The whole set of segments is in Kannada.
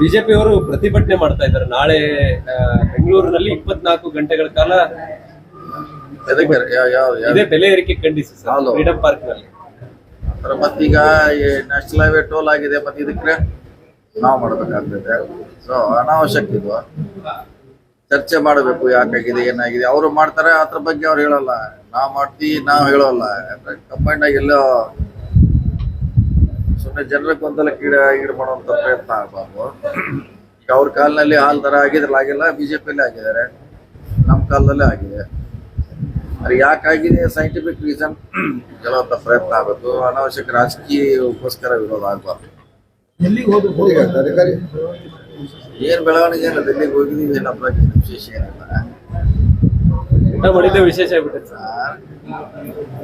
ಬಿಜೆಪಿ ಅವರು ಪ್ರತಿಭಟನೆ ಮಾಡ್ತಾ ಇದ್ದಾರೆ. ನಾಳೆ ಬೆಂಗಳೂರಿನಲ್ಲಿ ಇಪ್ಪತ್ನಾಲ್ಕು ಗಂಟೆಗಳ ಕಾಲ ಇದೇ ಬೆಲೆ ಏರಿಕೆ ಖಂಡಿಸಿ ಸರ್ ಹೌದು. ಫ್ರೀಡಂ ಪಾರ್ಕ್ನಲ್ಲಿ ಮತ್ತೀಗ ನ್ಯಾಷನಲ್ ಹೈವೇ ಟೋಲ್ ಆಗಿದೆ ಮತ್ತೆ ಇದಕ್ಕೆ ನಾವು ಮಾಡ್ಬೇಕಾಗ್ತದೆ. ಸೊ ಅನಾವಶ್ಯಕ ಇದು. ಚರ್ಚೆ ಮಾಡಬೇಕು ಯಾಕಾಗಿದೆ ಏನಾಗಿದೆ ಅವರು ಮಾಡ್ತಾರೆ ಅದ್ರ ಬಗ್ಗೆ ಅವ್ರು ಹೇಳಲ್ಲ. ನಾವು ಮಾಡ್ತೀವಿ ನಾವು ಹೇಳೋಲ್ಲ. ಕಂಬೈಂಡ್ ಆಗಿ ಎಲ್ಲೋ ಜನರ ಗೊಂದಲಕ್ಕೆ ಕೀಡ ಈಡು ಮಾಡುವಂತ ಪ್ರಯತ್ನ ಆಗಬಾರ್ದು. ಈಗ ಅವ್ರ ಕಾಲದಲ್ಲಿ ಹಾಲ್ ದರ ಆಗಿದ್ರಲ್ಲ ಆಗಿಲ್ಲ ಬಿಜೆಪಿಯಲ್ಲಿ ಆಗಿದ್ದಾರೆ. ನಮ್ಮ ಕಾಲದಲ್ಲೇ ಆಗಿದೆ. ಅದು ಯಾಕಾಗಿದೆ ಸೈಂಟಿಫಿಕ್ ರೀಸನ್ ಕೆಲವಂತ ಪ್ರಯತ್ನ ಆಗಬೇಕು. ಅನಾವಶ್ಯಕ ರಾಜಕೀಯಕ್ಕೋಸ್ಕರ ವಿರೋಧ ಆಗಬಾರ್ದು. ಎಲ್ಲಿಗೆ ಹೋದ್ರು ಹೋಗಿ ಅಧಿಕಾರಿ? ಏನ್ ಬೆಳವಣಿಗೆ ಏನಿಲ್ಲ ಡೆಲ್ಲಿಗೆ ಹೋಗಿದೀವಿ ಏನಪ್ಪ ವಿಶೇಷ ಏನಿಲ್ಲ. ಊಟ ಮಾಡಿದ್ದೇ ವಿಶೇಷ ಆಗ್ಬಿಟ್ಟೆ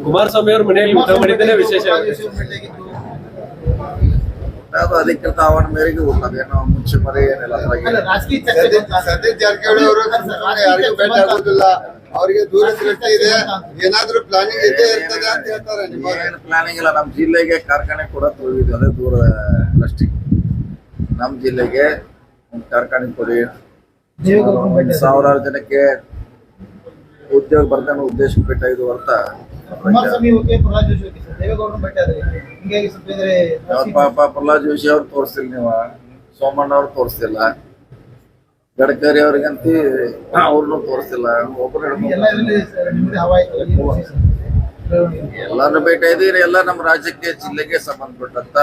ಕುಮಾರಸ್ವಾಮಿ ಅವ್ರ ಮನೆಯಲ್ಲಿ ಊಟ ಮಾಡಿದ್ದೇನೆ ವಿಶೇಷ ಆಗ್ಬಿಟ್ಟೆ ಅದು ಅಧಿಕೃತ ಆಹ್ವಾನ ಮೇರೆಗೆ ಹೋಗ್ತದೆ ಏನೋ ಮುಂಚೆ ಮರೆ ಏನಿಲ್ಲ ಸತೀಶ್ ಜಾರಕಿಹೊಳಿ ಅವರು ಯಾರಿಗೂ ಭೇಟಿ ಆಗೋದಿಲ್ಲ. ಅವರಿಗೆ ದೂರ ಸೃಷ್ಟಿ ಇದೆ. ಏನಾದ್ರೂ ಪ್ಲಾನಿಂಗ್ ಇದ್ದೇ ಇರ್ತದೆ ಅಂತ ಹೇಳ್ತಾರೆ ಏನು ಪ್ಲಾನಿಂಗ್ ಇಲ್ಲ. ನಮ್ಮ ಜಿಲ್ಲೆಗೆ ಕಾರ್ಖಾನೆ ಕೂಡ ಹೋಗಿದ್ವಿ ಅದೇ ದೂರ ಅಷ್ಟೇ ನಮ್ಮ ಜಿಲ್ಲೆಗೆ ಒಂದು ಕಾರ್ಖಾನೆ ಕೊಡಿ. ಸಾವಿರಾರು ಜನಕ್ಕೆ ಉದ್ಯೋಗ ಬರ್ತಾನೆ ಉದ್ದೇಶಕ್ಕೆ ಇದು ಹೊರತ ಪ್ರಹ್ಲಾದ್ ಜೋಶಿ ಅವ್ರ ಪಾಪ ಪ್ರಹ್ಲಾದ್ ಜೋಶಿ ಅವ್ರು ತೋರಿಸಿಲ್ಲ ನೀವ? ಸೋಮಣ್ಣ ಅವ್ರು ತೋರಿಸ್ತಿಲ್ಲ ಗಡ್ಕರಿ ಅವ್ರಿಗಂತಿ ಅವ್ರನ್ನೂ ತೋರಿಸ್ತಿಲ್ಲ ಒಬ್ಬರು. ಎಲ್ಲಾರು ಭೇಟಿ ಇದೀರಿ ಎಲ್ಲ ನಮ್ಮ ರಾಜ್ಯಕ್ಕೆ ಜಿಲ್ಲೆಗೆ ಸಂಬಂಧಪಟ್ಟಂತ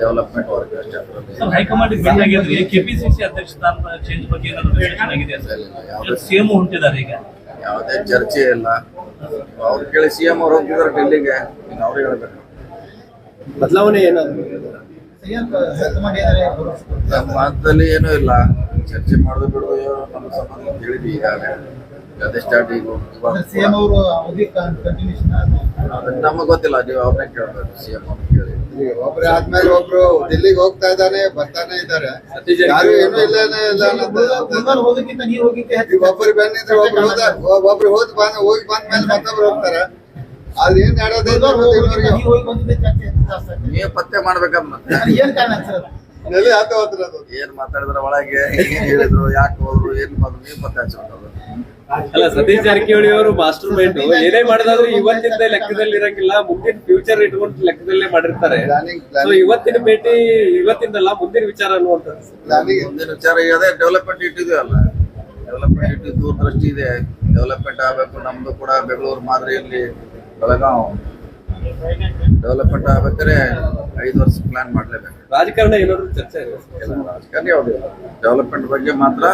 ಡೆವಲಪ್ಮೆಂಟ್ ವರ್ಕ್ ಅಷ್ಟೇ. ಅದ್ರಲ್ಲಿ ಸರ್ ಹೈಕಮಾಂಡ್ ಭೇಟಿ ಆಗಿದ್ರೆ ಕೆಪಿಸಿಸಿ ಅಧ್ಯಕ್ಷ ಸ್ಥಾನ ಚೇಂಜ್ ಬಗ್ಗೆ ಏನಾದ್ರು ಡಿಸ್ಕಷನ್ ಆಗಿದೆ? ಸರ್ ಸಿಎಂ ಹೊಂಟಿದ್ದಾರೆ ಈಗ. ಯಾವುದೇ ಚರ್ಚೆ ಇಲ್ಲ. ಅವ್ರು ಕೇಳಿ ಸಿ ಎಂ ಅವ್ರು ಹೋಗ್ತಿದ್ದಾರೆ ಡೆಲ್ಲಿಗೆ ಇನ್ನು ಅವ್ರಿಗೆ ಹೇಳ್ಬೇಕು. ಬದಲಾವಣೆ ಏನಾದ್ರು ನಮ್ಮ ಹಂತದಲ್ಲಿ ಏನೂ ಇಲ್ಲ. ಚರ್ಚೆ ಮಾಡೋದು ಬಿಡೋದು ನಮ್ಮ ಸಂಬಂಧ ಅಂತ ಹೇಳಿದ್ವಿ ಈಗಾಗಲೇ ಅದೇ ಸ್ಟಾರ್ಟ್ ಈಗ ಸಿಎಂ ಅವರು ಅವಧಿ ಕಂಟಿನ್ಯೂಷನ್ ಅದನ್ನ ನಮಗೆ ಗೊತ್ತಿಲ್ಲ ನೀವು ಅವ್ರನ್ನೇ ಕೇಳ್ಬೇಕು. ಸಿ ಎಂ ಅವ್ರನ್ನ ಕೇಳಿ. ಒಬ್ರು ಆದ್ಮೇಲೆ ಒಬ್ರು ಡೆಲ್ಲಿಗೆ ಹೋಗ್ತಾ ಇದ್ದಾನೆ ಬರ್ತಾನೆ ಇದ್ದಾರೆ. ಯಾರು ಏನು ಇಲ್ಲ ಒಬ್ಬರು ಬಂದಿದ್ರೆ ಒಬ್ರು ಹೋದ ಒಬ್ರು ಹೋದ್ ಬಂದ್ ಹೋಗಿ ಬಂದ್ಮೇಲೆ ಮತ್ತೊಬ್ರು ಹೋಗ್ತಾರೆ. ಅದೇನ್ ಏನ್ ಹೇಳೋದೇ ನೀವು ಪತ್ತೆ ಹೋದ್ರ ಅದು? ಏನ್ ಮಾತಾಡಿದ್ರ ಒಳಗೆ ಏನ್ ಹೇಳಿದ್ರು ಯಾಕೆ ಹೋದ್ರು ಏನ್ ಬಂದ್ರು ನೀವು ಪತ್ತೆ ಹಚ್ಚೋದು ಅಲ್ಲ ಸತೀಶ್ ಜಾರಕಿಹೊಳಿ ಅವರು ಮಾಸ್ಟರ್ ಮೈಂಡ್ ಏನೇ ಮಾಡಿದ್ರು ಇವತ್ತಿಂದ ಲೆಕ್ಕದಲ್ಲಿ ಇರಂಗಿಲ್ಲ ಮುಂದಿನ ಫ್ಯೂಚರ್ ಇಟ್ಕೊಂಡು ಲೆಕ್ಕದಲ್ಲೇ ಮಾಡಿರ್ತಾರೆ. ಸೊ ಇವತ್ತಿನ ಭೇಟಿ ಇವತ್ತಿಂದಲ್ಲ ಮುಂದಿನ ವಿಚಾರ ಅನ್ನುವಂಥದ್ದು ಮುಂದಿನ ವಿಚಾರ ಅದೇ ಡೆವಲಪ್ಮೆಂಟ್ ಇಟ್ಟಿದೀವಲ್ಲ ಡೆವಲಪ್ಮೆಂಟ್ ಇಟ್ಟು ದೂರದೃಷ್ಟಿ ಇದೆ. ಡೆವಲಪ್ಮೆಂಟ್ ಆಗಬೇಕು ನಮ್ದು ಕೂಡ ಬೆಂಗಳೂರು ಮಾದರಿಯಲ್ಲಿ ಬೆಳಗಾವ್ ಡೆವಲಪ್ಮೆಂಟ್ ಆಗ್ಬೇಕಾದ್ರೆ ಐದು ವರ್ಷ ಪ್ಲಾನ್ ಮಾಡಲೇಬೇಕು. ರಾಜಕಾರಣ ಏನಾದ್ರು ಚರ್ಚೆ ಇದೆ? ಎಲ್ಲ ರಾಜಕಾರಣ ಯಾವ್ದು ಡೆವಲಪ್ಮೆಂಟ್ ಬಗ್ಗೆ ಮಾತ್ರ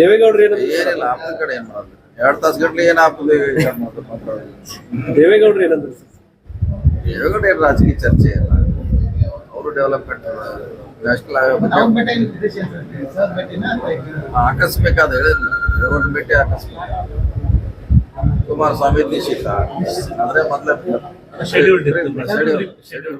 ದೇವೇಗೌಡರು ಏನಾದ್ರು ಏನಿಲ್ಲ ಆಪದ ಕಡೆ ಏನ್ ಮಾಡೋದು ಎರಡ್ ತಾಸು ಗಂಟೆ ಏನ್ ಆಗ್ತದೆ ದೇವೇಗೌಡರು ಏನಂದ್ರು ದೇವೇಗೌಡ ಏನ್ ರಾಜಕೀಯ ಚರ್ಚೆ ಇಲ್ಲ. ಅವರು ಡೆವಲಪ್ಮೆಂಟ್ ನ್ಯಾಷನಲ್ ಹೇಳಿದ್ರು? ಆಕಸ್ಮಿಕ ಅದು ಹೇಳಿಲ್ಲ ಇವ್ರನ್ನ ಭೇಟಿ ಆಕಸ್ಮಿಕ. ಕುಮಾರಸ್ವಾಮಿ ನಿಶ್ಚಿತ. ಅಂದ್ರೆ ಮೊದ್ಲೇ ഷെഡ്യൂൾ ഷെഡ്യൂൾ